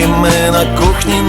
і ми на кухні